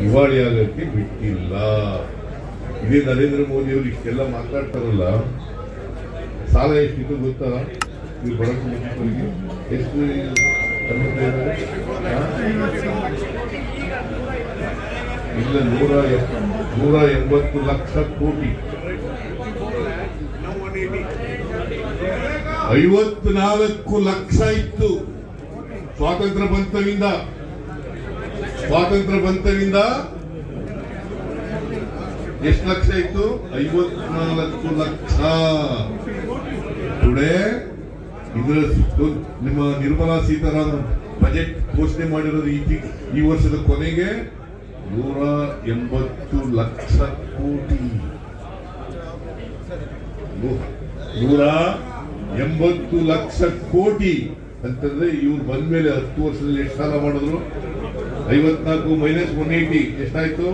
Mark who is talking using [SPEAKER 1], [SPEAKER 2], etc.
[SPEAKER 1] ದಿವಾಳಿ ಆಗಕ್ಕೆ ಬಿಟ್ಟಿಲ್ಲ. ಇದೇ ನರೇಂದ್ರ ಮೋದಿ ಅವರು ಇಷ್ಟೆಲ್ಲ ಮಾತಾಡ್ತಾರಲ್ಲ, ಸಾಲ ಎಷ್ಟಿತ್ತು ಗೊತ್ತಾ? ನೀವು ಬಡ ಕುಟುಂಬದವರಿಗೆ ಎಷ್ಟು? ಇಲ್ಲ, ನೂರ ನೂರ ಎಂಬತ್ತು ಲಕ್ಷ ಕೋಟಿ. ಐವತ್ನಾಲ್ಕು ಲಕ್ಷ ಇತ್ತು. ಸ್ವಾತಂತ್ರ್ಯ ಬಂತವಿಂದ ಸ್ವಾತಂತ್ರ್ಯ ಬಂತರಿಂದ ಎಷ್ಟು ಲಕ್ಷ ಇತ್ತು? ಐವತ್ನಾಲ್ಕು ಲಕ್ಷ. ಟುಡೇ ಇದರ ನಿಮ್ಮ ನಿರ್ಮಲಾ ಸೀತಾರಾಮನ್ ಬಜೆಟ್ ಘೋಷಣೆ ಮಾಡಿರೋದು ಈ ಈ ವರ್ಷದ ಕೊನೆಗೆ ನೂರ ಎಂಬತ್ತು ಲಕ್ಷ ಕೋಟಿ. ನೂರ ಎಂಬತ್ತು ಲಕ್ಷ ಕೋಟಿ. ಅಂತಂದ್ರೆ ಇವ್ರು ಬಂದ್ಮೇಲೆ ಹತ್ತು ವರ್ಷದಲ್ಲಿ ಎಷ್ಟು ಸಾಲ ಮಾಡಿದ್ರು? ಐವತ್ನಾಲ್ಕು ಮೈನಸ್ ಒನ್ ಏಯ್ಟಿ ಎಷ್ಟಾಯ್ತು?